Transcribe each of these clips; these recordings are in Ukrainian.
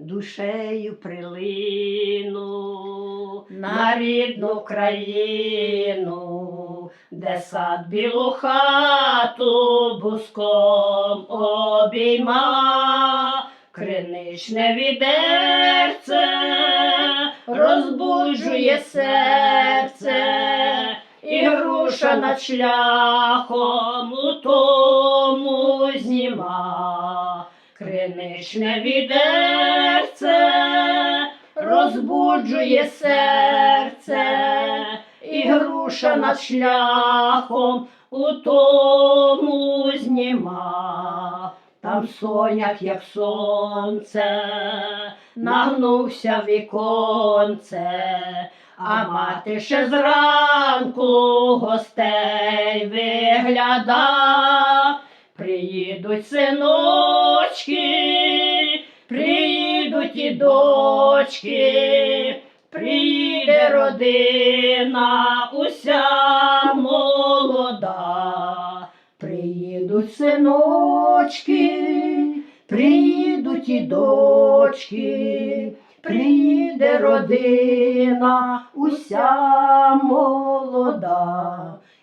душею прилину на рідну країну, де сад білу хату буском обійма, криничне відерце розбуджує серце, і груша над шляхом у тому зніма. Криничне відерце розбуджує серце, і груша над шляхом у тому зніма. Там соняк, як сонце, нагнувся віконце, а мати ще зранку гостей вигляда. Приїдуть синочки, приїдуть і дочки, приїде родина уся молода. Приїдуть синочки, приїдуть і дочки, приїде родина уся молода.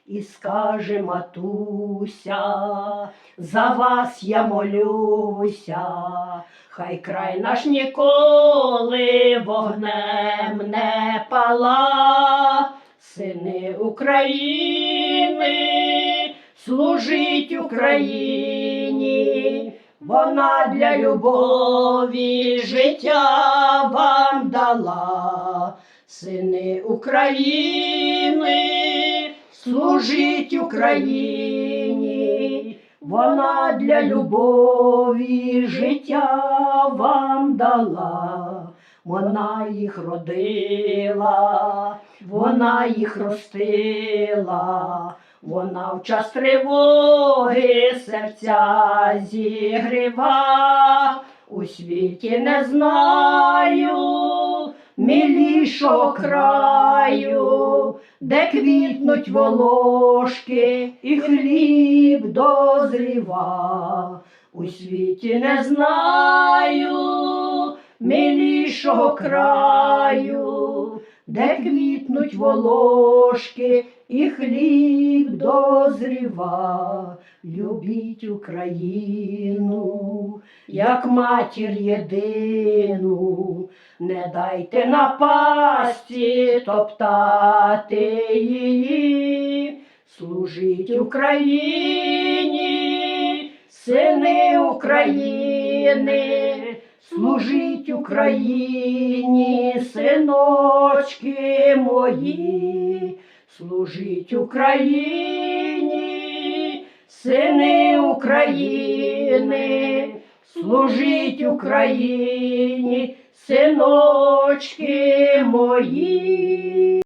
І скаже матуся, за вас я молюся, хай край наш ніколи вогнем не пала, сини України, служить Україні, вона для любові життя вам дала, сини України служить Україні, вона для любові життя вам дала, вона їх родила, вона їх ростила, вона в час тривоги серця зігріва, у світі не знаю милішого краю, де квітнуть волошки і хліб дозріва. У світі не знаю милішого краю, де квітнуть волошки і хліб дозріва. Любіть Україну, як матір єдину, не дайте напасті топтати її, служить Україні, сини України, служить Україні, синочки мої, служить Україні, сини України, служить Україні, синочки мої.